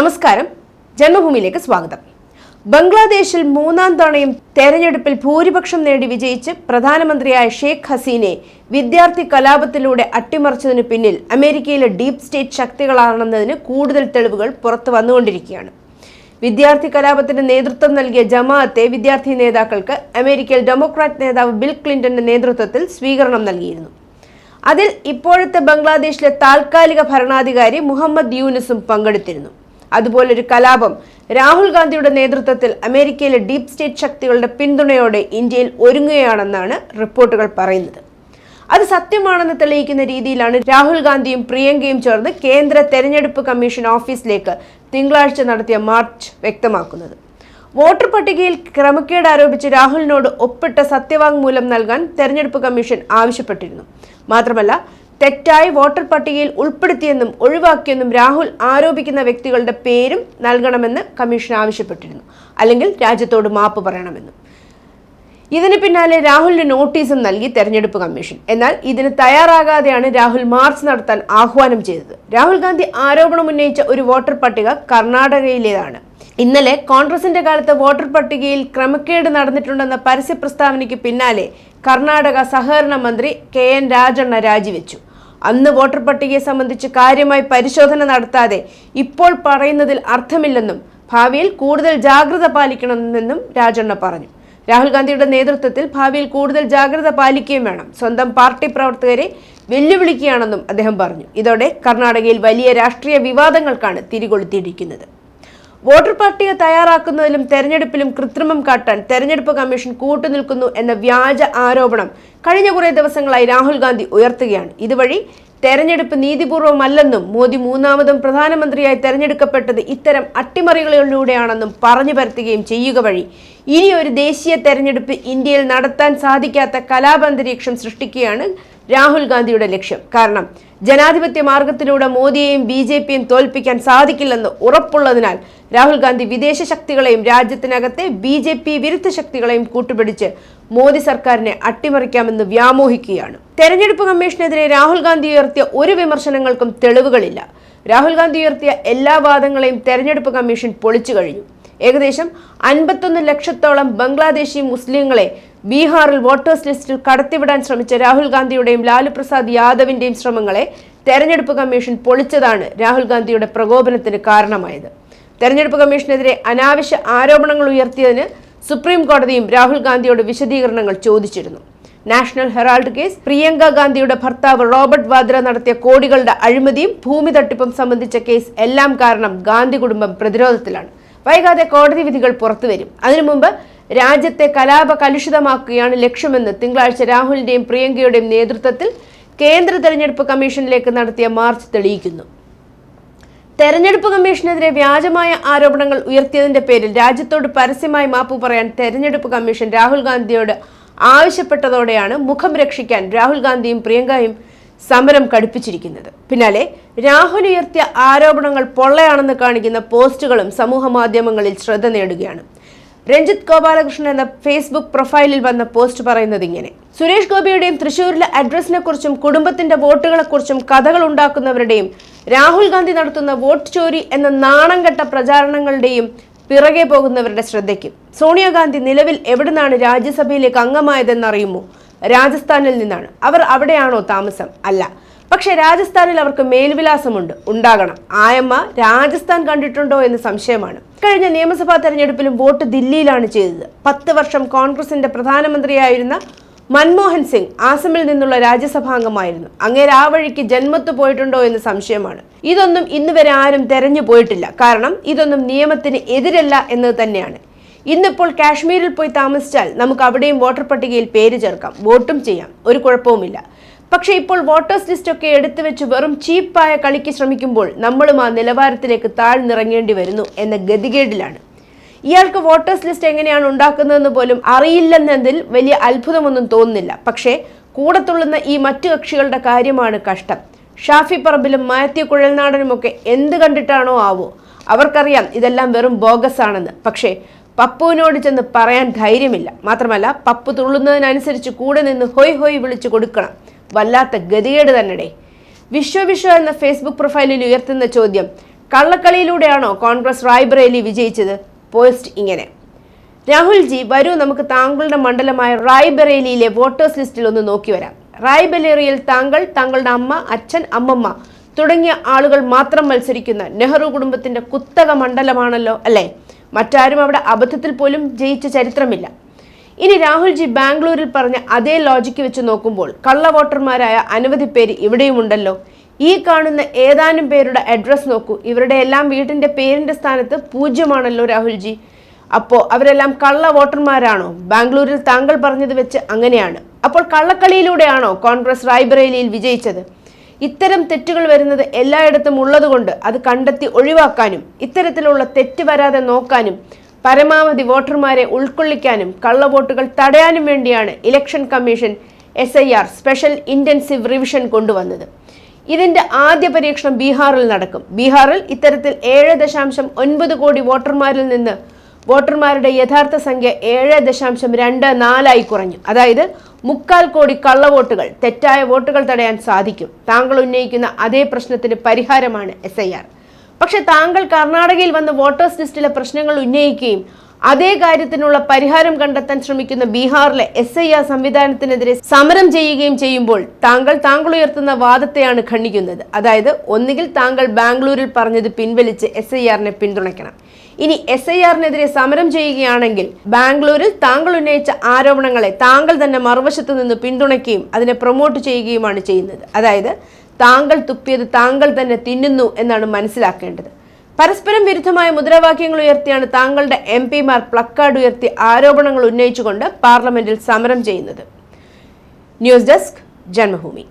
നമസ്കാരം. ജന്മഭൂമിയിലേക്ക് സ്വാഗതം. ബംഗ്ലാദേശിൽ മൂന്നാം തവണയും തെരഞ്ഞെടുപ്പിൽ ഭൂരിപക്ഷം നേടി വിജയിച്ച് പ്രധാനമന്ത്രിയായ ഷെയ്ഖ് ഹസീനെ വിദ്യാർത്ഥി കലാപത്തിലൂടെ അട്ടിമറിച്ചതിനു പിന്നിൽ അമേരിക്കയിലെ ഡീപ് സ്റ്റേറ്റ് ശക്തികളാണെന്നതിന് കൂടുതൽ തെളിവുകൾ പുറത്തു വന്നുകൊണ്ടിരിക്കുകയാണ്. വിദ്യാർത്ഥി കലാപത്തിന് നേതൃത്വം നൽകിയ ജമാഅത്തെ വിദ്യാർത്ഥി നേതാക്കൾക്ക് അമേരിക്കയിൽ ഡെമോക്രാറ്റ് നേതാവ് ബിൽ ക്ലിന്റന്റെ നേതൃത്വത്തിൽ സ്വീകരണം നൽകിയിരുന്നു. അതിൽ ഇപ്പോഴത്തെ ബംഗ്ലാദേശിലെ താൽക്കാലിക ഭരണാധികാരി മുഹമ്മദ് യൂനിസും പങ്കെടുത്തിരുന്നു. അതുപോലൊരു കലാപം. രാഹുൽ ഗാന്ധിയുടെ നേതൃത്വത്തിൽ അമേരിക്കയിലെ ഡീപ് സ്റ്റേറ്റ് ശക്തികളുടെ പിന്തുണയോടെ ഇന്ത്യയിൽ ഒരുങ്ങുകയാണെന്നാണ് റിപ്പോർട്ടുകൾ പറയുന്നത്. അത് സത്യമാണെന്ന് തെളിയിക്കുന്ന രീതിയിലാണ് രാഹുൽ ഗാന്ധിയും പ്രിയങ്കയും ചേർന്ന് കേന്ദ്ര തെരഞ്ഞെടുപ്പ് കമ്മീഷൻ ഓഫീസിലേക്ക് തിങ്കളാഴ്ച നടത്തിയ മാർച്ച് വ്യക്തമാക്കുന്നത്. വോട്ടർ പട്ടികയിൽ ക്രമക്കേട് ആരോപിച്ച് രാഹുലിനോട് ഒപ്പിട്ട സത്യവാങ്മൂലം നൽകാൻ തെരഞ്ഞെടുപ്പ് കമ്മീഷൻ ആവശ്യപ്പെട്ടിരുന്നു. മാത്രമല്ല തെറ്റായി വോട്ടർ പട്ടികയിൽ ഉൾപ്പെടുത്തിയെന്നും ഒഴിവാക്കിയെന്നും രാഹുൽ ആരോപിക്കുന്ന വ്യക്തികളുടെ പേരും നൽകണമെന്ന് കമ്മീഷൻ ആവശ്യപ്പെട്ടിരുന്നു. അല്ലെങ്കിൽ രാജ്യത്തോട് മാപ്പ് പറയണമെന്നും. ഇതിന് പിന്നാലെ രാഹുലിന് നോട്ടീസും നൽകി തെരഞ്ഞെടുപ്പ് കമ്മീഷൻ. എന്നാൽ ഇതിന് തയ്യാറാകാതെയാണ് രാഹുൽ മാർച്ച് നടത്താൻ ആഹ്വാനം ചെയ്തത്. രാഹുൽ ഗാന്ധി ആരോപണം ഉന്നയിച്ച ഒരു വോട്ടർ പട്ടിക കർണാടകയിലേതാണ്. ഇന്നലെ കോൺഗ്രസിന്റെ കാലത്ത് വോട്ടർ പട്ടികയിൽ ക്രമക്കേട് നടന്നിട്ടുണ്ടെന്ന പരസ്യ പ്രസ്താവനയ്ക്ക് പിന്നാലെ കർണാടക സഹകരണ മന്ത്രി കെ എൻ രാജണ്ണ രാജിവെച്ചു. അന്ന് വോട്ടർ പട്ടികയെ സംബന്ധിച്ച് കാര്യമായി പരിശോധന നടത്താതെ ഇപ്പോൾ പറയുന്നതിൽ അർത്ഥമില്ലെന്നും ഭാവിയിൽ കൂടുതൽ ജാഗ്രത പാലിക്കണമെന്നും രാജണ്ണ പറഞ്ഞു. രാഹുൽ ഗാന്ധിയുടെ നേതൃത്വത്തിൽ ഭാവിയിൽ കൂടുതൽ ജാഗ്രത പാലിക്കുകയും വേണം. സ്വന്തം പാർട്ടി പ്രവർത്തകരെ വെല്ലുവിളിക്കുകയാണെന്നും അദ്ദേഹം പറഞ്ഞു. ഇതോടെ കർണാടകയിൽ വലിയ രാഷ്ട്രീയ വിവാദങ്ങൾക്കാണ് തിരികൊളുത്തിയിരിക്കുന്നത്. വോട്ടർ പട്ടിക തയ്യാറാക്കുന്നതിലും തെരഞ്ഞെടുപ്പിലും കൃത്രിമം കാട്ടാൻ തെരഞ്ഞെടുപ്പ് കമ്മീഷൻ കൂട്ടുനിൽക്കുന്നു എന്ന വ്യാജ ആരോപണം കഴിഞ്ഞ കുറേ ദിവസങ്ങളായി രാഹുൽ ഗാന്ധി ഉയർത്തുകയാണ്. ഇതുവഴി തെരഞ്ഞെടുപ്പ് നീതിപൂർവമല്ലെന്നും മോദി മൂന്നാമതും പ്രധാനമന്ത്രിയായി തെരഞ്ഞെടുക്കപ്പെട്ടത് ഇത്തരം അട്ടിമറികളിലൂടെയാണെന്നും പറഞ്ഞു പരത്തുകയും ചെയ്യുക വഴി ഇനി ഒരു ദേശീയ തെരഞ്ഞെടുപ്പ് ഇന്ത്യയിൽ നടത്താൻ സാധിക്കാത്ത കലാപന്തരീക്ഷം സൃഷ്ടിക്കുകയാണ് രാഹുൽ ഗാന്ധിയുടെ ലക്ഷ്യം. കാരണം ജനാധിപത്യ മാർഗത്തിലൂടെ മോദിയെയും ബി തോൽപ്പിക്കാൻ സാധിക്കില്ലെന്ന് ഉറപ്പുള്ളതിനാൽ രാഹുൽ ഗാന്ധി വിദേശ ശക്തികളെയും രാജ്യത്തിനകത്തെ ബി ജെ പി വിരുദ്ധ ശക്തികളെയും കൂട്ടുപിടിച്ച് മോദി സർക്കാരിനെ അട്ടിമറിക്കാമെന്ന് വ്യാമോഹിക്കുകയാണ്. തെരഞ്ഞെടുപ്പ് കമ്മീഷനെതിരെ രാഹുൽ ഗാന്ധി ഉയർത്തിയ ഒരു വിമർശനങ്ങൾക്കും തെളിവുകളില്ല. രാഹുൽ ഗാന്ധി ഉയർത്തിയ എല്ലാ വാദങ്ങളെയും തെരഞ്ഞെടുപ്പ് കമ്മീഷൻ പൊളിച്ചു കഴിഞ്ഞു. ഏകദേശം അൻപത്തൊന്ന് ലക്ഷത്തോളം ബംഗ്ലാദേശി മുസ്ലിങ്ങളെ ബീഹാറിൽ വോട്ടേഴ്സ് ലിസ്റ്റിൽ കടത്തിവിടാൻ ശ്രമിച്ച രാഹുൽ ഗാന്ധിയുടെയും ലാലു പ്രസാദ് യാദവിന്റെയും ശ്രമങ്ങളെ തെരഞ്ഞെടുപ്പ് കമ്മീഷൻ പൊളിച്ചതാണ് രാഹുൽ ഗാന്ധിയുടെ പ്രകോപനത്തിന് കാരണമായത്. തെരഞ്ഞെടുപ്പ് കമ്മീഷനെതിരെ അനാവശ്യ ആരോപണങ്ങൾ ഉയർത്തിയതിന് സുപ്രീം കോടതിയും രാഹുൽ ഗാന്ധിയോട് വിശദീകരണങ്ങൾ ചോദിച്ചിരുന്നു. നാഷണൽ ഹെറാൾഡ് കേസ് പ്രിയങ്ക ഗാന്ധിയുടെ ഭർത്താവ് റോബർട്ട് വാദ്ര നടത്തിയ കോടികളുടെ അഴിമതിയും ഭൂമി തട്ടിപ്പും സംബന്ധിച്ച കേസ് എല്ലാം കാരണം ഗാന്ധി കുടുംബം പ്രതിരോധത്തിലാണ്. വൈകാതെ കോടതി വിധികൾ പുറത്തുവരും അതിനു മുമ്പ് രാജ്യത്തെ കലാപ കലുഷിതമാക്കുകയാണ് ലക്ഷ്യമെന്ന് തിങ്കളാഴ്ച രാഹുലിന്റെയും പ്രിയങ്കയുടെയും നേതൃത്വത്തിൽ കേന്ദ്ര തെരഞ്ഞെടുപ്പ് കമ്മീഷനിലേക്ക് നടത്തിയ മാർച്ച് തെളിയിക്കുന്നു. തെരഞ്ഞെടുപ്പ് കമ്മീഷനെതിരെ വ്യാജമായ ആരോപണങ്ങൾ ഉയർത്തിയതിന്റെ പേരിൽ രാജ്യത്തോട് പരസ്യമായി മാപ്പ് പറയാൻ തെരഞ്ഞെടുപ്പ് കമ്മീഷൻ രാഹുൽ ഗാന്ധിയോട് ആവശ്യപ്പെട്ടതോടെയാണ് മുഖം രക്ഷിക്കാൻ രാഹുൽ ഗാന്ധിയും പ്രിയങ്കയും സമരം കടുപ്പിച്ചിരിക്കുന്നത്. പിന്നാലെ രാഹുൽ ഉയർത്തിയ ആരോപണങ്ങൾ പൊള്ളയാണെന്ന് കാണിക്കുന്ന പോസ്റ്റുകളും സമൂഹ മാധ്യമങ്ങളിൽ ശ്രദ്ധ നേടുകയാണ്. രഞ്ജിത്ത് ഗോപാലകൃഷ്ണൻ എന്ന ഫേസ്ബുക്ക് പ്രൊഫൈലിൽ വന്ന പോസ്റ്റ് പറയുന്നത് ഇങ്ങനെ. സുരേഷ് ഗോപിയുടെയും തൃശൂരിലെ അഡ്രസ്സിനെ കുറിച്ചും കുടുംബത്തിന്റെ വോട്ടുകളെക്കുറിച്ചും കഥകൾ ഉണ്ടാക്കുന്നവരുടെയും രാഹുൽ ഗാന്ധി നടത്തുന്ന വോട്ട് ചോരി എന്ന നാണം കെട്ട പ്രചാരണങ്ങളുടെയും പിറകെ പോകുന്നവരുടെ ശ്രദ്ധയ്ക്കും. സോണിയാഗാന്ധി നിലവിൽ എവിടുന്നാണ് രാജ്യസഭയിലേക്ക് അംഗമായതെന്നറിയുമോ? രാജസ്ഥാനിൽ നിന്നാണ്. അവർ അവിടെയാണോ താമസം? അല്ല. പക്ഷെ രാജസ്ഥാനിൽ അവർക്ക് മേൽവിലാസമുണ്ട്. ഉണ്ടാകണം. ആയമ്മ രാജസ്ഥാൻ കണ്ടിട്ടുണ്ടോ എന്ന് സംശയമാണ്. കഴിഞ്ഞ നിയമസഭാ തെരഞ്ഞെടുപ്പിലും വോട്ട് ദില്ലിയിലാണ് ചെയ്തത്. പത്ത് വർഷം കോൺഗ്രസിന്റെ പ്രധാനമന്ത്രിയായിരുന്ന മൻമോഹൻ സിംഗ് ആസമിൽ നിന്നുള്ള രാജ്യസഭാംഗമായിരുന്നു അങ്ങേര് ആ വഴിക്ക് ജന്മത്ത് പോയിട്ടുണ്ടോ എന്ന് സംശയമാണ്. ഇതൊന്നും ഇന്ന് വരെ ആരും തെരഞ്ഞു പോയിട്ടില്ല. കാരണം ഇതൊന്നും നിയമത്തിന് എതിരല്ല എന്നത് തന്നെയാണ്. ഇന്നിപ്പോൾ കാശ്മീരിൽ പോയി താമസിച്ചാൽ നമുക്ക് അവിടെയും വോട്ടർ പട്ടികയിൽ പേര് ചേർക്കാം. വോട്ടും ചെയ്യാം. ഒരു കുഴപ്പവുമില്ല. പക്ഷേ ഇപ്പോൾ വോട്ടേഴ്സ് ലിസ്റ്റ് ഒക്കെ എടുത്തു വെച്ച് വെറും ചീപ്പായ കളിക്ക് ശ്രമിക്കുമ്പോൾ നമ്മളും ആ നിലവാരത്തിലേക്ക് താഴ്ന്നിറങ്ങേണ്ടി വരുന്നു എന്ന ഗതികേടിലാണ്. ഇയാൾക്ക് വോട്ടേഴ്സ് ലിസ്റ്റ് എങ്ങനെയാണ് ഉണ്ടാക്കുന്നതെന്ന് പോലും അറിയില്ലെന്നതിൽ വലിയ അത്ഭുതമൊന്നും തോന്നുന്നില്ല. പക്ഷേ കൂടെ തുള്ളുന്ന ഈ മറ്റു കക്ഷികളുടെ കാര്യമാണ് കഷ്ടം. ഷാഫി പറമ്പിലും മാത്യു കുഴൽനാടനുമൊക്കെ എന്ത് കണ്ടിട്ടാണോ ആവോ? അവർക്കറിയാം ഇതെല്ലാം വെറും ബോഗസ് ആണെന്ന്. പക്ഷേ പപ്പുവിനോട് ചെന്ന് പറയാൻ ധൈര്യമില്ല. മാത്രമല്ല പപ്പു തുള്ളുന്നതിനനുസരിച്ച് കൂടെ നിന്ന് ഹൊയ് ഹൊയ് വിളിച്ചു കൊടുക്കണം. വല്ലാത്ത ഗതികേട് തന്നെടേ. വിശ്വ വിശ്വ എന്ന ഫേസ്ബുക്ക് പ്രൊഫൈലിൽ ഉയർത്തുന്ന ചോദ്യം കള്ളക്കളിയിലൂടെയാണോ കോൺഗ്രസ് റായ്ബറേലി വിജയിച്ചത്? പോസ്റ്റ് ഇങ്ങനെ. രാഹുൽജി വരൂ നമുക്ക് താങ്കളുടെ മണ്ഡലമായ റായ്ബറേലിയിലെ വോട്ടേഴ്സ് ലിസ്റ്റിൽ ഒന്ന് നോക്കി വരാം. റായ്ബലേറിയിൽ താങ്കൾ താങ്കളുടെ അമ്മ അച്ഛൻ അമ്മമ്മ തുടങ്ങിയ ആളുകൾ മാത്രം മത്സരിക്കുന്ന നെഹ്റു കുടുംബത്തിന്റെ കുത്തക മണ്ഡലമാണല്ലോ അല്ലേ? മറ്റാരും അവിടെ അബദ്ധത്തിൽ പോലും ജയിച്ച ചരിത്രമില്ല. ഇനി രാഹുൽജി ബാംഗ്ലൂരിൽ പറഞ്ഞ അതേ ലോജിക്ക് വെച്ച് നോക്കുമ്പോൾ കള്ള വോട്ടർമാരായ അനവധി പേര് ഇവിടെയുമുണ്ടല്ലോ ഈ കാണുന്ന ഏതാനും പേരുടെ അഡ്രസ് നോക്കൂ. ഇവരുടെ എല്ലാം വീടിന്റെ പേരിന്റെ സ്ഥാനത്ത് പൂജ്യമാണല്ലോ രാഹുൽജി അപ്പോൾ അവരെല്ലാം കള്ള വോട്ടർമാരാണോ? ബാംഗ്ലൂരിൽ താങ്കൾ പറഞ്ഞത് വെച്ച് അങ്ങനെയാണ്. അപ്പോൾ കള്ളക്കളിയിലൂടെയാണോ കോൺഗ്രസ് റായ്ബറേലിയിൽ വിജയിച്ചത്? ഇത്തരം തെറ്റുകൾ വരുന്നത് എല്ലായിടത്തും ഉള്ളതുകൊണ്ട് അത് കണ്ടെത്തി ഒഴിവാക്കാനും ഇത്തരത്തിലുള്ള തെറ്റ് വരാതെ നോക്കാനും പരമാവധി വോട്ടർമാരെ ഉൾക്കൊള്ളിക്കാനും കള്ളവോട്ടുകൾ തടയാനും വേണ്ടിയാണ് election commission S I R special intensive revision കൊണ്ടുവന്നത്. ഇതിന്റെ ആദ്യ പരീക്ഷണം ബീഹാറിൽ നടക്കും. ബീഹാറിൽ ഇത്തരത്തിൽ ഏഴ് ദശാംശം ഒൻപത് കോടി വോട്ടർമാരിൽ നിന്ന് വോട്ടർമാരുടെ യഥാർത്ഥ സംഖ്യ ഏഴ് ദശാംശം രണ്ട് നാലായി കുറഞ്ഞു. അതായത് മുക്കാൽ കോടി കള്ളവോട്ടുകൾ തെറ്റായ വോട്ടുകൾ തടയാൻ സാധിക്കും. താങ്കൾ ഉന്നയിക്കുന്ന അതേ പ്രശ്നത്തിന് പരിഹാരമാണ് എസ് പക്ഷെ താങ്കൾ കർണാടകയിൽ വന്ന് വോട്ടേഴ്സ് ലിസ്റ്റിലെ പ്രശ്നങ്ങൾ ഉന്നയിക്കുകയും അതേ കാര്യത്തിനുള്ള പരിഹാരം കണ്ടെത്താൻ ശ്രമിക്കുന്ന ബീഹാറിലെ എസ് ഐ ആർ സംവിധാനത്തിനെതിരെ സമരം ചെയ്യുകയും ചെയ്യുമ്പോൾ താങ്കൾ താങ്കൾ ഉയർത്തുന്ന വാദത്തെയാണ് ഖണ്ഡിക്കുന്നത്. അതായത് ഒന്നുകിൽ താങ്കൾ ബാംഗ്ലൂരിൽ പറഞ്ഞത് പിൻവലിച്ച് എസ് ഐ ആറിനെ പിന്തുണയ്ക്കണം. ഇനി എസ് ഐ ആറിനെതിരെ സമരം ചെയ്യുകയാണെങ്കിൽ ബാംഗ്ലൂരിൽ താങ്കൾ ഉന്നയിച്ച ആരോപണങ്ങളെ താങ്കൾ തന്നെ മറുവശത്ത് നിന്ന് പിന്തുണയ്ക്കുകയും അതിനെ പ്രൊമോട്ട് ചെയ്യുകയുമാണ് ചെയ്യുന്നത്. അതായത് താങ്കൾ തുപ്പിയത് താങ്കൾ തന്നെ തിന്നുന്നു എന്നാണ് മനസ്സിലാക്കേണ്ടത്. പരസ്പരം വിരുദ്ധമായ മുദ്രാവാക്യങ്ങൾ ഉയർത്തിയാണ് താങ്കളുടെ എം പിമാർ പ്ലക്കാർഡ് ഉയർത്തി ആരോപണങ്ങൾ ഉന്നയിച്ചുകൊണ്ട് പാർലമെന്റിൽ സമരം ചെയ്യുന്നത്. News desk Janmabhumi.